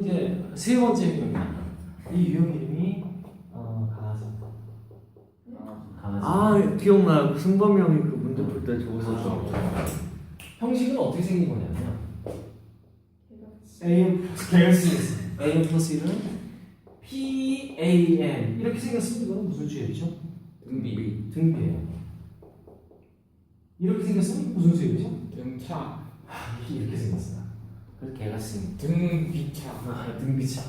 이제 세 번째 유형입니다. 이 유형 이름이 어, 강아지. 강아지. 아 기억나요. 승범이 형이 그 문제 볼때 저기서 저. 형식은 어떻게 생긴 거냐면 AM 개수스 AM 플러스 1은 PAM 이렇게 생겼으면 이거는 무슨 수열이죠? 등비 등비예요. 이렇게 생겼으면 무슨 수열이죠? 등차 이렇게 생겼어. 그래서 개가 생긴 등비차 아, 등비차.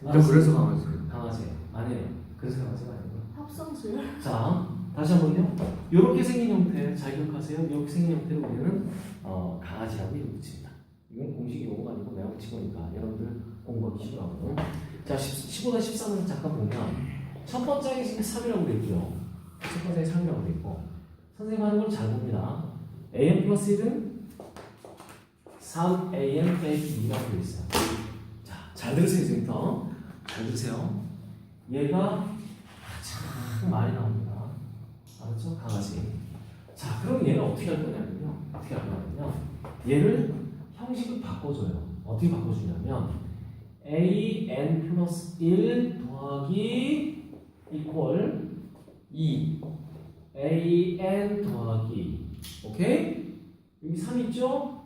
진짜 그래서 강아지. 강아지 아니에요. 그래서 강아지가 아니고. 합성수열? 자, 다시 한번요. 이렇게 생긴 형태 잘 기억하세요. 이렇게 생긴 형태를 우리는 어, 강아지라고 이름 붙입니다. 이건 공식 용어가 아니고 내가 붙인 거니까 여러분들 공부하기 쉽더라고요. 자, 15단 13을 잠깐 보면 첫 번째에 지금 3이라고 돼 있고요. 첫 번째에 3이라고 돼 있고 선생님 하는 걸 잘 봅니다. am 플러스 1은 3am 빼기 2라고 돼 있어요. 자, 잘 들으세요, 지금부터. 잘 들으세요. 얘가 참 많이 나옵니다. 알았죠? 강아지. 자, 그럼 얘는 어떻게 할 거냐면요. 어떻게 할 거냐면요. 얘를 형식을 바꿔줘요. 어떻게 바꿔주냐면 a n 플러스 1 더하기 이퀄 2 a n 더하기 오케이? 여기 3 있죠?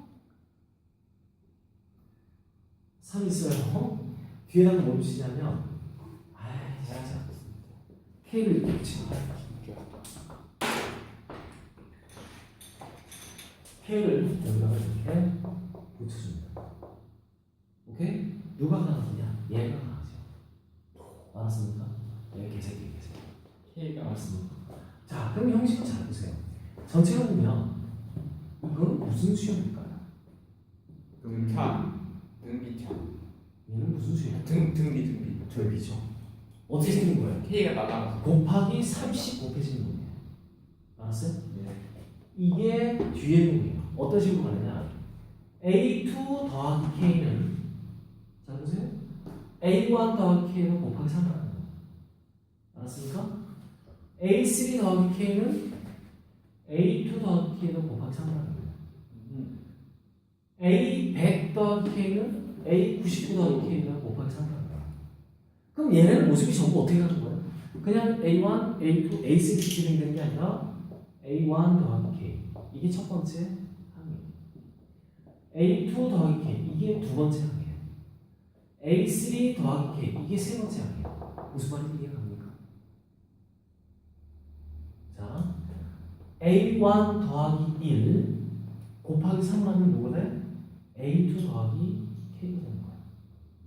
3 있어요. 뒤에다가 뭐 붙이냐면 아이, 잘하자. K를 이렇게 붙이는 거야. K를 여기다가 이렇게 붙여줍니다. 오케이? 누가 강아지냐? 얘가 강아지야. 알았습니까? 얘 개새끼 개새끼. K가 알았습니까? 자, 그럼 형식을 잘 보세요. 전체를 보면 이건 무슨 수열일까요? 등차 등비차 얘는 무슨 수열? 등 등비 등비 절비죠. 어떻게 생긴 거예요? K가 날아가서 곱하기 30 곱해지는 거예요. 알았어요? 네. 이게 뒤에 놈이에요. 어떤 식으로 가느냐? A2 더하기 K는 자 보세요. A1 더하기 K는 곱하기 3을 하는 거예요. 알았습니까? A3 더하기 K는 A2 더하기 K는 곱하기 3을 하는 거예요. A100 더하기 K는 A99 더하기 K는 곱하기 3을 하는 거예요. 그럼 얘네는 모습이 전부 어떻게 가는 거예요? 그냥 A1, A2, A3 진행되는 게 아니라 A1 더하기 K 이게 첫 번째 항이에요. A2 더하기 K 이게 두 번째 항이에요. A3 더하기 K 이게 세 번째 항이에요. 무슨 말인지 이해갑니까? 자, A1 더하기 1 곱하기 3을 하면 뭐가 돼? A2 더하기 K가 되는 거야.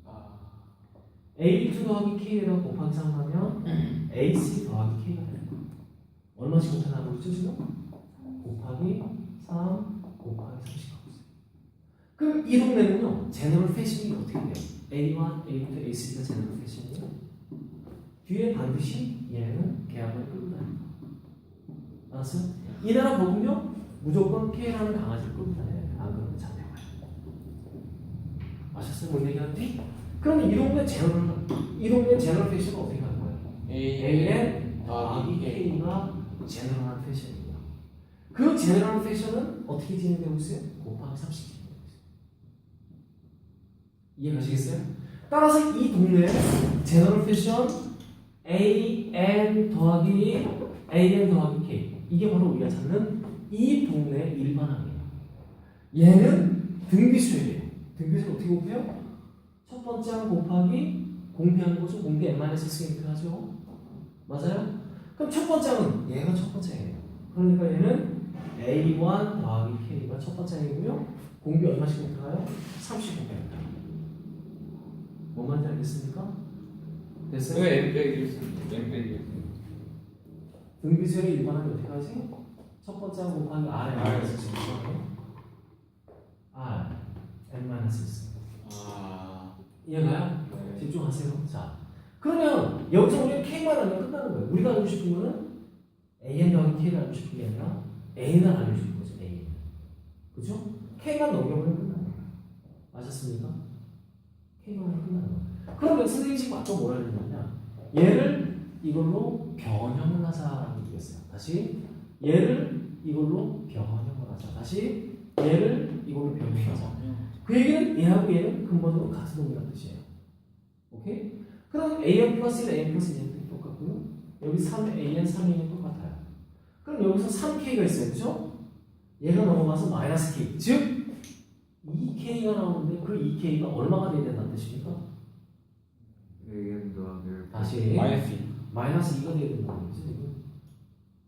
아 A2 더하기 K에다 곱하기 3 하면 AC 더하기 K가 되는 거야. 얼마씩 곱해나가고 있죠 지금? 곱하기 3 곱하기 30 하고 있어요. 그럼 이 동네는요 제너럴 패션이 어떻게 돼요? A1, A2, A3가 제너럴 패션이에요. 뒤에 반드시 얘는 계약을 끌고 다니는 거야. 알았어요? 이 나라 법은요 무조건 K라는 강아지를 끌고 다녀요. 안 그러면 잡 아셨어요? 뭔 얘기하는지? 그러면 이 동네 제너럴 이 동네 제너럴 패션은 어떻게 하는 거예요? A AN 더하기 K K가 제너럴한 패션이에요. 그 제너럴한 패션은 어떻게 진행되고 있어요? 곱하기 30 진행되고 있어요. 이해가시겠어요? 따라서 이 동네 제너럴 패션 AN 더하기 AN 더하기 K 이게 바로 우리가 찾는 이 동네 일반항이에요. 얘는 등비수열이에요. 등비수열 어떻게 곱해요? 첫 번째 항 곱하기 공비하는 거죠. 공비 n-x니까 하죠. 맞아요? 그럼 첫 번째는 얘가 첫 번째 예요. 그러니까 얘는 A1 더하기 K가 첫 번째이고요. 공비 얼마씩 곱해가요? 30 곱해요. 뭔 말인지 알겠습니까? 됐어요? 왜 M 빼기 M 빼기 등비수열이 일반하면 어떻게 하지? 첫 번째 하고 곱하기 R에. 마이너스 R n-x 아 이해가요? 네. 집중하세요. 자, 그러면 여기서 우리가 K만 알면 끝나는 거예요. 우리가 알고 싶은 거는 AN 더하기 K를 알고 싶은 게 아니라 A는 알고 싶은 거죠. A. 그죠? K만 넘겨보면 끝나는 거예요. 아셨습니까? K만 하면 끝나는 거예요. 그러면 선생님이 지금 아까 뭐라 그랬냐면 얘를 이걸로 변형을 하자라고 얘기했어요. 다시 얘를 이걸로 변형을 하자. 다시 얘를 이걸로 변형하자. 그 얘기는 얘하고 얘는 근본적으로 같은 놈이라는 뜻이에요. 오케이? 그럼 an 플러스 1, an 플러스 2는 똑같고요. 여기 3an, 3a는 똑같아요. 그럼 여기서 3k가 있어요. 그죠? 얘가 넘어가서 마이너스 k. 즉 2k가 나오는데 그 2k가 얼마가 돼야 된다는 뜻입니까? AM 더하기 다시 마이너스 마이너스 2가 돼야 된다는 거지 지금.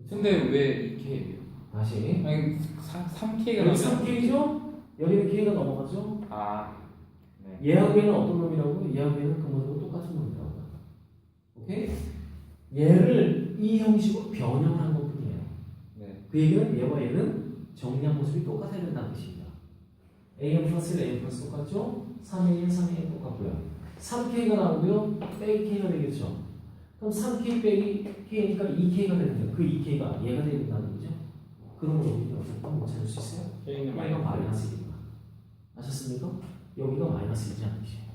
근데 왜 이렇게 다시 아니 3K가 여기 3k죠? 여기는 k가 넘어가죠? 아 네. 얘하고 얘는 어떤 놈이라고? 얘하고 얘는 근본적으로 똑같은 놈이라고. 오케이? 얘를 이 형식으로 변형을 한 것뿐이에요. 네. 그 얘기는 얘와 얘는 정리한 모습이 똑같아야 된다는 뜻입니다. am 플러스 1, am 플러스 똑같죠? 3am, 3am 똑같고요. 3k가 나오고요. 빼기 k가 되겠죠. 그럼 3k 빼기 k니까 2k가 되는데 그 2k가 얘가 되야 된다는 거죠. 그런 걸 우리가 어떻게 못 찾을 수 있어요? K는 여기가 마이너스 마이너스 1이구나. 아셨습니까? 여기가 마이너스 1이라는 뜻이에요.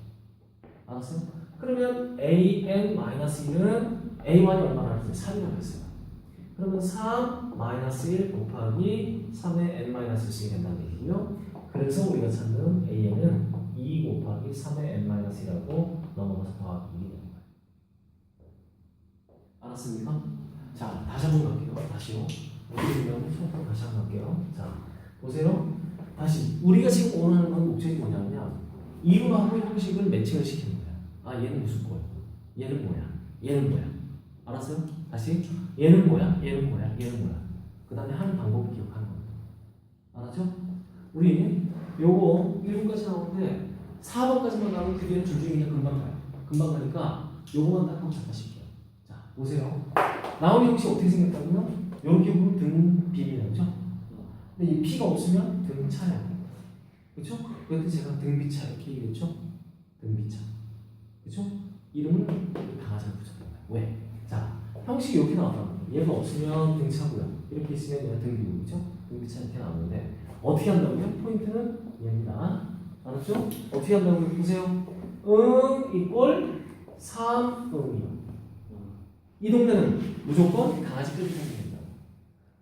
알았어요? 그러면 an 마이너스 1은 a1이 얼마나 했어요? 3이라고 했어요. 그러면 3 마이너스 1 곱하기 3의 n 마이너스 1이 된다는 얘기고요. 그래서 우리가 찾는 an은 2 곱하기 3의 n 마이너스 1하고 넘어가서 더하기 1이 되는 거예요. 알았습니까? 자, 다시 한번 갈게요. 다시요. 되냐면 처음부터 다시 한번 갈게요. 자, 보세요. 다시 우리가 지금 원하는 건 목적이 뭐냐면 이루하고 형식을 매칭을 시키는 거야. 아 얘는 무슨 거야? 얘는 뭐야? 얘는 뭐야? 알았어요? 다시 얘는 뭐야? 얘는 뭐야? 얘는 뭐야? 그 다음에 하는 방법을 기억하는 겁니다. 알았죠? 우리 요거 1번까지 나오는데 4번까지만 나오면 그 뒤에는 줄 중에 그냥 금방 가요. 금방 가니까 요거만 딱 한번 잠깐씩게요. 자 보세요. 나오는 형식 어떻게 생겼다고요? 이렇게 보면 등 비밀이죠. 그죠? 근데 이 P가 없으면 등 차요. 그렇죠? 그때 제가 등비차 이렇게 얘기했죠? 등비차. 그렇죠? 이름을 강아지를 붙였던 거예요. 왜? 자, 형식이 이렇게 말이에요. 얘가 없으면 등차고요. 이렇게 있으면 얘가 등비고, 그렇죠? 등비차 이렇게 나오는데 어떻게 한다고요? 포인트는 얘입니다. 알았죠? 어떻게 한다고요? 보세요. 응 이꼴 3 응이요. 이 동네는 무조건 강아지 끌기 생깁니다.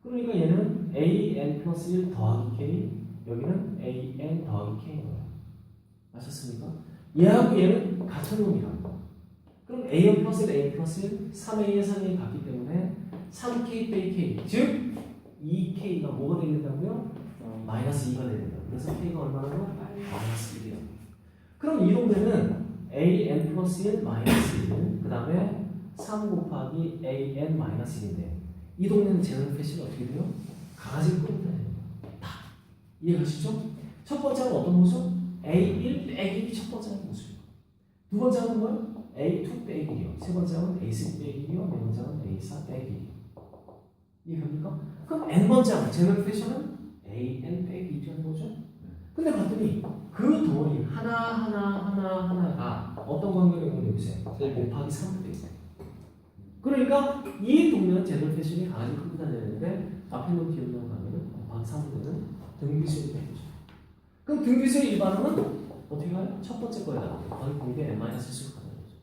그러니까 얘는 a n 플러스 1 더하기 k 여기는 a n 더하기 k인 거예요. 아셨습니까? 얘하고 얘는 같은 놈이라고. 그럼 a n 플러스 1, a n 플러스 1, 3a에 3이 같기 때문에 3k 빼기 k 즉 2k가 뭐가 되야 된다고요? 마이너스 2가 되야 된다. 그래서 k가 얼마나요? 마이너스 1이에요. 그럼 이 동네는 a n 플러스 1 마이너스 1, 그 다음에 3 곱하기 a n 마이너스 1인데 이 동네는 제너럴 패시가 어떻게 돼요? 거예요. 다. 이해가시죠? 첫 번째는 어떤 모습? A1 빼기 첫 번째는 모습이고 두 번째는 뭐예요? A2 빼기 1이요. 세 번째는 A3 빼기 1이요. 네 번째는 A4 빼기 1이요. 이해갑니까? 그럼 N번째 제너럴 패션은 AN 빼기 2라는 거죠? 근데 봤더니 그 덩어리 하나하나 하나하나가 어떤 관계로 있는 보세요. 곱하기 3도 돼 있어요. 그러니까 이 동네는 제너럴 패션이 강아지 끌고 다녔는데 앞에 놓은 곱하기 3도 되는 등비수의 되죠. 그럼 등비수의 일반항은 어떻게 가요? 첫 번째 거에다가 거기 공개 n-1수 가는 거죠.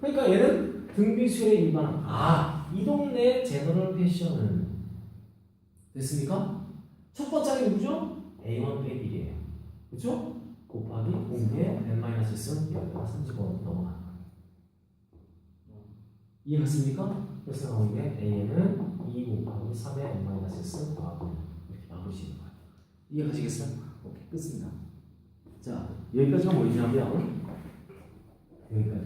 그러니까 얘는 등비수의 일반항. 아, 이 동네 제너럴 패션은 됐습니까? 첫 번째가 누구죠? A1 빼기 1이에요. 그렇죠? 곱하기 공개 n-1은 여기다가 30원 넘어가는 거예요. 이해갔습니까? 그래서 나온 게 AN은 2 곱하기 3의 n-1 더하기 이렇게 지는 거예요. 이해가시겠어요? 오케이, 끝습니다. 자, 여기까지가 뭐냐면 여기까지.